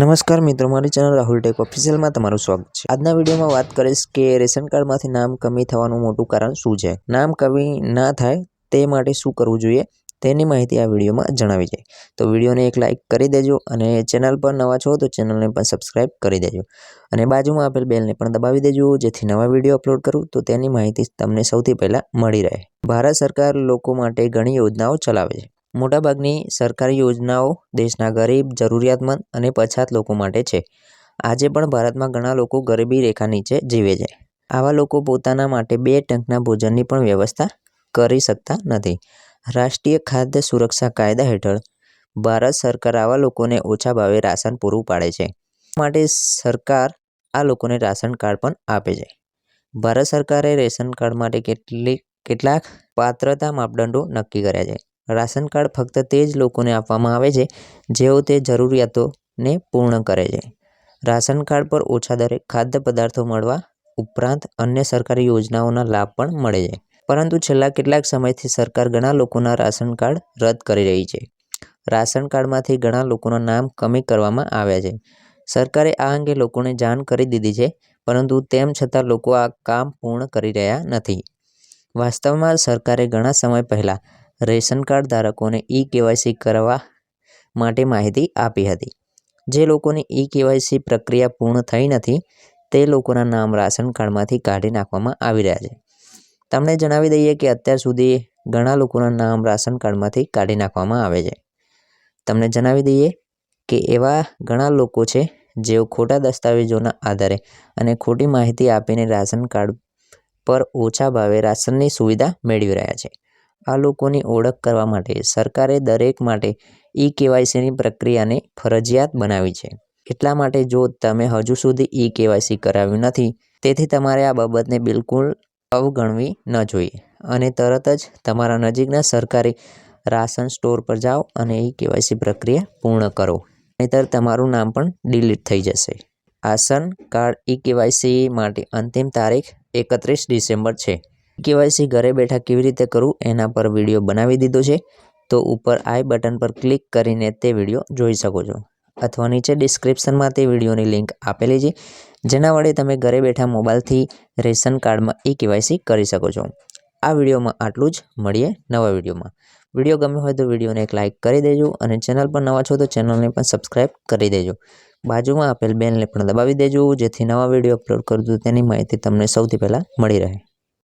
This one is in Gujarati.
નમસ્કાર મિત્રો, મારી ચેનલ રાહુલ ટેક ઓફિશિયલમાં તમારું સ્વાગત છે. આજના વિડીયોમાં વાત કરીશ કે રેશન કાર્ડમાંથી નામ કમી થવાનું મોટું કારણ શું છે? નામ કમી ના થાય તે માટે શું કરવું જોઈએ? તેની માહિતી આ વિડીયોમાં જણાવી જાય તો વિડીયોને એક લાઇક કરી દેજો અને ચેનલ પર નવા છો તો ચેનલને પણ સબસ્ક્રાઇબ કરી દેજો. અને બાજુમાં આપેલ બેલને પણ દબાવી દેજો, જેથી નવા વીડિયો અપલોડ કરું તો તેની માહિતી તમને સૌથી પહેલાં મળી રહે. ભારત સરકાર લોકો માટે ઘણી યોજનાઓ ચલાવે છે. મોટાભાગની સરકારી યોજનાઓ દેશના ગરીબ, જરૂરિયાતમંદ અને પછાત લોકો માટે છે. આજે પણ ભારતમાં ઘણા લોકો ગરીબી રેખા નીચે જીવે છે. આવા લોકો પોતાના માટે બે ટંકના ભોજનની પણ વ્યવસ્થા કરી શકતા નથી. રાષ્ટ્રીય ખાદ્ય સુરક્ષા કાયદા હેઠળ ભારત સરકાર આવા લોકોને ઓછા ભાવે રાશન પૂરું પાડે છે. માટે સરકાર આ લોકોને રાશન કાર્ડ પણ આપે છે. ભારત સરકારે રેશન કાર્ડ માટે કેટલીક કેટલાક પાત્રતા માપદંડો નક્કી કર્યા છે. રાશન કાર્ડ ફક્ત તે જ લોકોને આપવામાં આવે છે, જેઓ તે જરૂરિયાતોને પૂર્ણ કરે છે. રાશન કાર્ડ પર ઓછા દરે ખાદ્ય પદાર્થો મળવા ઉપરાંત અન્ય સરકારી યોજનાઓના લાભ પણ મળે છે. પરંતુ છેલ્લા કેટલાક સમયથી સરકાર ઘણા લોકોના રાશન કાર્ડ રદ કરી રહી છે. રાશન કાર્ડમાંથી ઘણા લોકોના નામ કમી કરવામાં આવ્યા છે. સરકારે આ અંગે લોકોને જાણ કરી દીધી છે, પરંતુ તેમ છતાં લોકો આ કામ પૂર્ણ કરી રહ્યા નથી. વાસ્તવમાં સરકારે ઘણા સમય પહેલાં રેશન કાર્ડ ધારકોને ઈ કેવાયસી કરવા માટે માહિતી આપી હતી. જે લોકોની ઈ કેવાયસી પ્રક્રિયા પૂર્ણ થઈ નથી, તે લોકોના નામ રાશન કાર્ડમાંથી કાઢી નાખવામાં આવી રહ્યા છે. તમને જણાવી દઈએ કે અત્યાર સુધી ઘણા લોકોના નામ રાશન કાર્ડમાંથી કાઢી નાખવામાં આવે છે. તમને જણાવી દઈએ કે એવા ઘણા લોકો છે, જેઓ ખોટા દસ્તાવેજોના આધારે અને ખોટી માહિતી આપીને રાશન કાર્ડ પર ઓછા ભાવે રાશનની સુવિધા મેળવી રહ્યા છે. આ લોકોની ઓળખ કરવા માટે સરકારે દરેક માટે ઈ કેવાયસીની પ્રક્રિયાને ફરજિયાત બનાવી છે. એટલા માટે જો તમે હજુ સુધી ઈ કેવાયસી કરાવ્યું નથી, તેથી તમારે આ બાબતને બિલકુલ અવગણવી ન જોઈએ. અને તરત જ તમારા નજીકના સરકારી રાશન સ્ટોર પર જાઓ અને ઈ કેવાયસી પ્રક્રિયા પૂર્ણ કરો. નહીતર તમારું નામ પણ ડિલીટ થઈ જશે. આસન કાર્ડ ઈ કેવાયસી માટે અંતિમ તારીખ એકત્રીસ ડિસેમ્બર છે. કેવાયસી ઘરે બેઠા કેવી રીતે કરવું એના પર વીડિયો બનાવી દીધો છે. તો ઉપર આઈ બટન પર ક્લિક કરીને તે વીડિયો જોઈ શકો છો. અથવા નીચે ડિસ્ક્રિપ્શનમાં તે વિડીયોની લિંક આપેલી છે, જેના વડે તમે ઘરે બેઠા મોબાઈલથી રેશન કાર્ડમાં ઈ કેવાયસી કરી શકો છો. આ વિડીયોમાં આટલું જ. મળીએ નવા વિડીયોમાં. વીડિયો ગમ્યો હોય તો વિડીયોને એક લાઇક કરી દેજો અને ચેનલ પર નવા છો તો ચેનલને પણ સબસ્ક્રાઈબ કરી દેજો. બાજુમાં આપેલ બેલને પણ દબાવી દેજો, જેથી નવા વીડિયો અપલોડ કરું તેની માહિતી તમને સૌથી પહેલાં મળી રહે.